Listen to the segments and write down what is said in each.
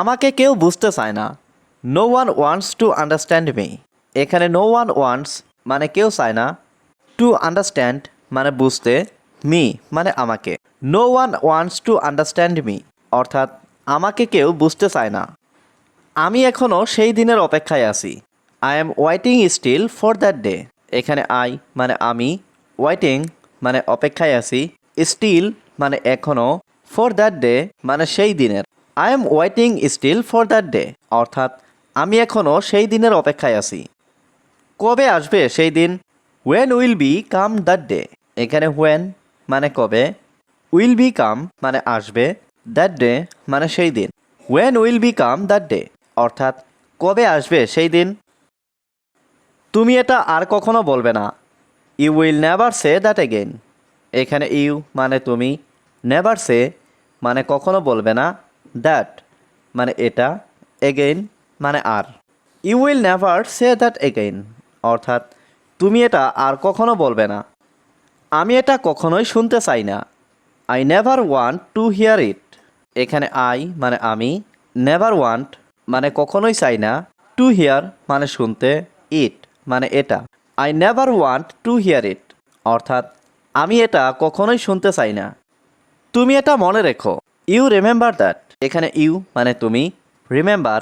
আমাকে কেউ বুঝতে চায় না। No one wants to understand me এখানে নো ওয়ান ওয়ান্টস মানে কেউ চায় না। টু আন্ডারস্ট্যান্ড মানে বুঝতে মি মানে আমাকে। No one wants to understand me অর্থাৎ আমাকে কেউ বুঝতে চায় না। আমি এখনও সেই দিনের অপেক্ষায় আছি। I am waiting still for that day এখানে আই মানে আমি ওয়াইটিং মানে অপেক্ষায় আছি। স্টিল মানে এখনও ফর দ্যাট ডে মানে সেই দিনের। I am waiting still for that day অর্থাৎ, আমি এখনও সেই দিনের অপেক্ষায় আছি। কবে আসবে সেই দিন? When will be come that day এখানে হোয়েন মানে কবে? উইল বি কাম মানে আসবে। দ্যাট ডে মানে সেই দিন। When will be come that day অর্থাৎ, কবে আসবে সেই দিন? তুমি এটা আর কখনো বলবে না। You will never say that again এখানে ইউ মানে তুমি। নেভার সে মানে কখনো বলবে না। দ্যাট মানে এটা এগেইন মানে আর you will never say that again অর্থাৎ, তুমি এটা আর কখনো বলবে না। আমি এটা কখনোই শুনতে চাই না। I never want to hear it এখানে আই মানে আমি নেভার ওয়ান্ট মানে কখনোই চাই না। টু হিয়ার মানে শুনতে ইট মানে এটা। I never want to hear it অর্থাৎ, আমি এটা কখনোই শুনতে চাই না। তুমি এটা মনে রেখো। ইউ রিমেম্বার দ্যাট এখানে ইউ মানে তুমি, রিমেম্বার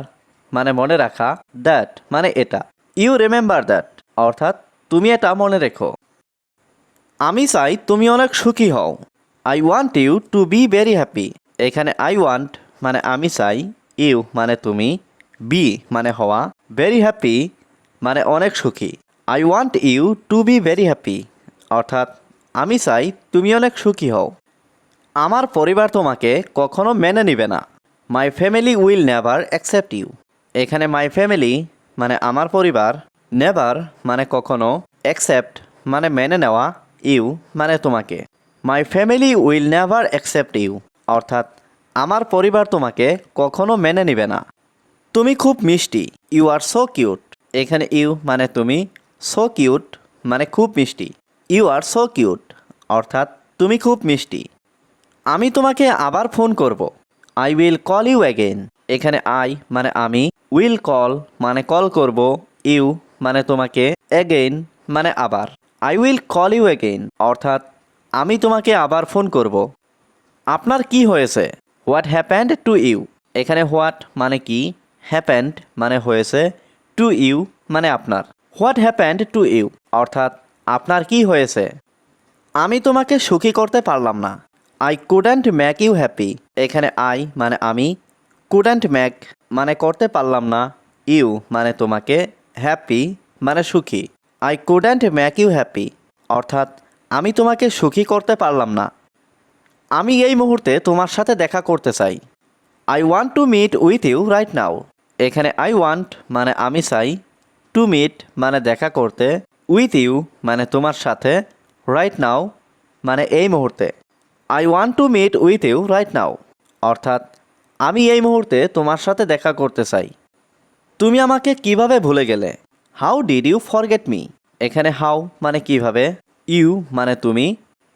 মানে মনে রাখা, দ্যাট মানে এটা। ইউ রিমেম্বার দ্যাট, অর্থাৎ তুমি এটা মনে রেখো। আমি চাই তুমি অনেক সুখী হও। I want you to be very happy. এখানে আই ওয়ান্ট মানে আমি চাই, ইউ মানে তুমি, বি মানে হওয়া, ভেরি হ্যাপি মানে অনেক সুখী। I want you to be very happy, অর্থাৎ আমি চাই তুমি অনেক সুখী হও। আমার পরিবার তোমাকে কখনো মেনে নিবে না। My family will never accept you এখানে মাই ফ্যামিলি মানে আমার পরিবার নেভার মানে কখনো অ্যাকসেপ্ট মানে মেনে নেওয়া ইউ মানে তোমাকে। My family will never accept you অর্থাৎ, আমার পরিবার তোমাকে কখনো মেনে নিবে না। তুমি খুব মিষ্টি। ইউ আর সো কিউট এখানে ইউ মানে তুমি সো কিউট মানে খুব মিষ্টি। ইউ আর সো কিউট অর্থাৎ, তুমি খুব মিষ্টি। আমি তোমাকে আবার ফোন করব। I will call you again এখানে আই মানে আমি। উইল কল মানে কল করব। ইউ মানে তোমাকে। অ্যাগেইন মানে আবার। I will call you again অর্থাৎ, আমি তোমাকে আবার ফোন করব। আপনার কি হয়েছে? হোয়াট হ্যাপেন্ড টু ইউ এখানে হোয়াট মানে কি? হ্যাপেন্ড মানে হয়েছে। টু ইউ মানে আপনার। হোয়াট হ্যাপেন্ড টু ইউ অর্থাৎ, আপনার কি হয়েছে? আমি তোমাকে সুখী করতে পারলাম না। I couldn't make you happy এখানে আই মানে আমি। কুডেন্ট ম্যাক মানে করতে পারলাম না। ইউ মানে তোমাকে হ্যাপি মানে সুখী। I couldn't make you happy অর্থাৎ, আমি তোমাকে সুখী করতে পারলাম না। আমি এই মুহূর্তে তোমার সাথে দেখা করতে চাই। I want to meet with you right now এখানে আই ওয়ান্ট মানে আমি চাই। টু মিট মানে দেখা করতে। উইথ ইউ মানে তোমার সাথে রাইট নাও মানে এই মুহূর্তে। I want to meet with you right now অর্থাৎ, আমি এই মুহূর্তে তোমার সাথে দেখা করতে চাই। তুমি আমাকে কীভাবে ভুলে গেলে? How did you forget me এখানে হাউ মানে কীভাবে? ইউ মানে তুমি।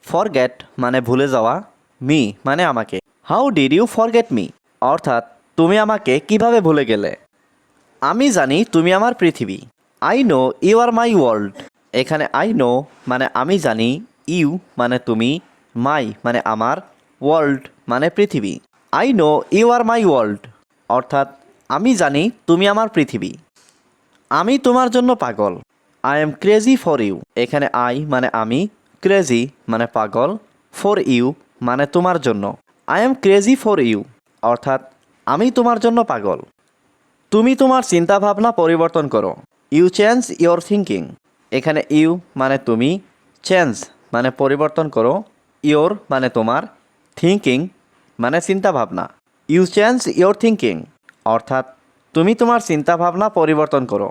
ফরগেট মানে ভুলে যাওয়া। মি মানে আমাকে। How did you forget me অর্থাৎ, তুমি আমাকে কীভাবে ভুলে গেলে? আমি জানি তুমি আমার পৃথিবী। I know you are my world এখানে আই নো মানে আমি জানি। ইউ মানে তুমি। মাই মানে আমার ওয়ার্ল্ড মানে পৃথিবী। I know you are my world অর্থাৎ, আমি জানি তুমি আমার পৃথিবী। আমি তোমার জন্য পাগল। I am crazy for you এখানে আই মানে আমি ক্রেজি মানে পাগল ফর ইউ মানে তোমার জন্য। I am crazy for you অর্থাৎ, আমি তোমার জন্য পাগল। তুমি তোমার চিন্তাভাবনা পরিবর্তন করো। ইউ চেঞ্জ ইয়োর থিঙ্কিং এখানে ইউ মানে তুমি চেঞ্জ মানে পরিবর্তন করো। ইয়োর মানে তোমার থিঙ্কিং মানে চিন্তাভাবনা। ইউ চেঞ্জ ইয়োর থিঙ্কিং অর্থাৎ তুমি তোমার চিন্তাভাবনা পরিবর্তন করো।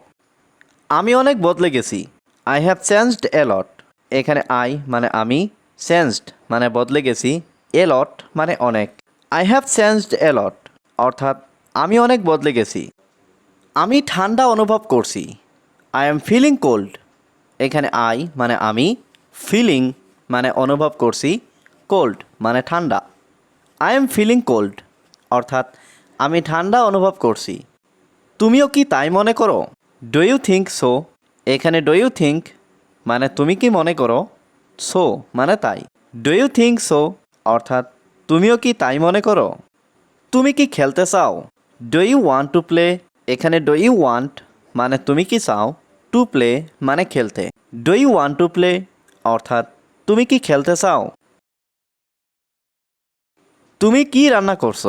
আমি অনেক বদলে গেছি। I have changed a lot এখানে আই মানে আমি চেঞ্জড মানে বদলে গেছি। এ লট মানে অনেক। I have changed a lot অর্থাৎ আমি অনেক বদলে গেছি। আমি ঠান্ডা অনুভব করছি। আই এম ফিলিং কোল্ড এখানে আই মানে আমি ফিলিং মানে অনুভব করছি কোল্ড মানে ঠান্ডা। আই এম ফিলিং কোল্ড অর্থাৎ আমি ঠান্ডা অনুভব করছি। তুমিও কি তাই মনে করো? ডু ইউ থিঙ্ক সো এখানে ডু ইউ থিঙ্ক মানে তুমি কি মনে করো? সো মানে তাই। ডু ইউ থিঙ্ক সো অর্থাৎ তুমিও কি তাই মনে করো? তুমি কি খেলতে চাও? Do you want to play এখানে ডু ইউ ওয়ান্ট মানে তুমি কি চাও? টু প্লে মানে খেলতে। Do you want to play অর্থাৎ তুমি কি খেলতে চাও? তুমি কি রান্না করছ?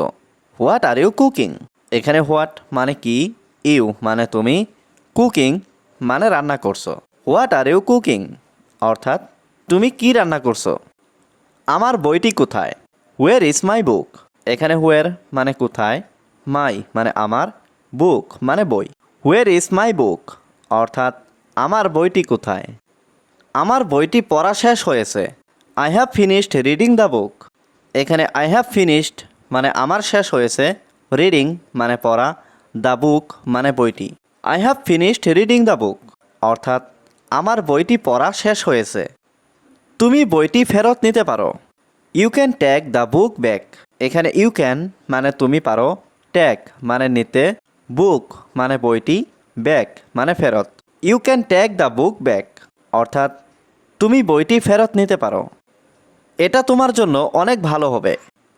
হোয়াট আর ইউ কুকিং এখানে হোয়াট মানে কি? ইউ মানে তুমি। কুকিং মানে রান্না করছ। হোয়াট আর ইউ কুকিং অর্থাৎ তুমি কি রান্না করছ? আমার বইটি কোথায়? ওয়ের ইজ মাই বুক এখানে হোয়ের মানে কোথায়? মাই মানে আমার। বুক মানে বই। হোয়ের ইজ মাই বুক অর্থাৎ আমার বইটি কোথায়? আমার বইটি পড়া শেষ হয়েছে। I have finished reading the book এখানে আই হ্যাভ ফিনিশড মানে আমার শেষ হয়েছে। রিডিং মানে পড়া। দ্য বুক মানে বইটি। I have finished reading the book অর্থাৎ আমার বইটি পড়া শেষ হয়েছে। তুমি বইটি ফেরত নিতে পারো। You can take the book back এখানে ইউ ক্যান মানে তুমি পারো। ট্যাগ মানে নিতে। বুক মানে বইটি। ব্যাক মানে ফেরত। You can take the book back অর্থাৎ তুমি বইটি ফেরত নিতে পারো। এটা তোমার জন্য অনেক ভালো হবে।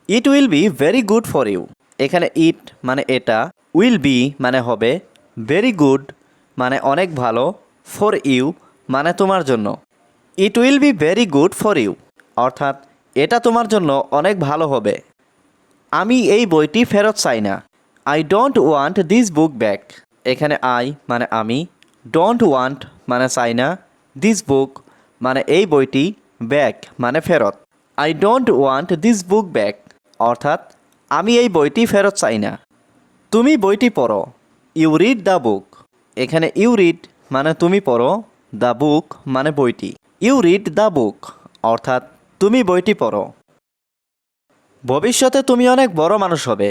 It will be very good for you এখানে ইট মানে এটা উইল বি মানে হবে ভেরি গুড মানে অনেক ভালো ফর ইউ মানে তোমার জন্য। It will be very good for you অর্থাৎ এটা তোমার জন্য অনেক ভালো হবে। আমি এই বইটি ফেরত চাই না। I don't want this book back এখানে আই মানে আমি ডোন্ট ওয়ান্ট মানে চাই না। দিস বুক মানে এই বইটি ব্যাক মানে ফেরত। I don't want this book back অর্থাৎ, আমি এই বইটি ফেরত চাই না। তুমি বইটি পড়ো। ইউ রিড দ্য বুক এখানে ইউ রিড মানে তুমি পড়ো। দ্য বুক মানে বইটি। ইউ রিড দ্য বুক অর্থাৎ, তুমি বইটি পড়ো। ভবিষ্যতে তুমি অনেক বড় মানুষ হবে।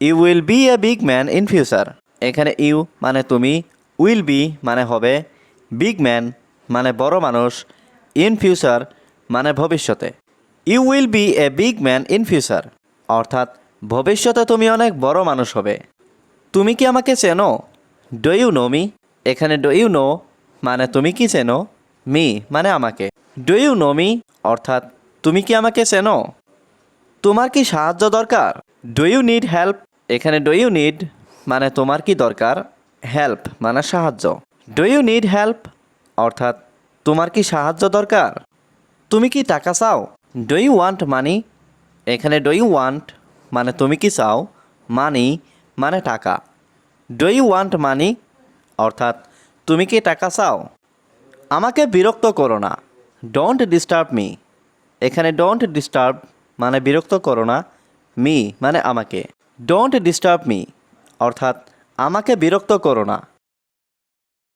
You will be a big man in future এখানে ইউ মানে তুমি উইল বি মানে হবে বিগ ম্যান মানে বড় মানুষ ইন ফিউচার মানে ভবিষ্যতে। You will be a big man in future অর্থাৎ, ভবিষ্যতে তুমি অনেক বড় মানুষ হবে। তুমি কি আমাকে চেনো? ডো ইউ নো মি এখানে ডো ইউ নো মানে তুমি কি চেনো? মি মানে আমাকে। ডো ইউ নো মি অর্থাৎ, তুমি কি আমাকে চেনো? তোমার কি সাহায্য দরকার? ডু ইউ নিড হেল্প এখানে ডু ইউ নিড মানে তোমার কি দরকার? হেল্প মানে সাহায্য। ডু ইউ নিড হেল্প অর্থাৎ, তোমার কি সাহায্য দরকার? তুমি কি টাকা চাও? ডু ইউ ওয়ান্ট মানি এখানে ডু ইউ ওয়ান্ট মানে তুমি কি চাও? মানি মানে টাকা। ডু ইউ ওয়ান্ট মানি অর্থাৎ, তুমি কি টাকা চাও? আমাকে বিরক্ত করো না। ডোন্ট ডিস্টার্ব মি এখানে ডোন্ট ডিস্টার্ব মানে বিরক্ত করো না। মি মানে আমাকে। ডোন্ট ডিস্টার্ব মি অর্থাৎ, আমাকে বিরক্ত করো না।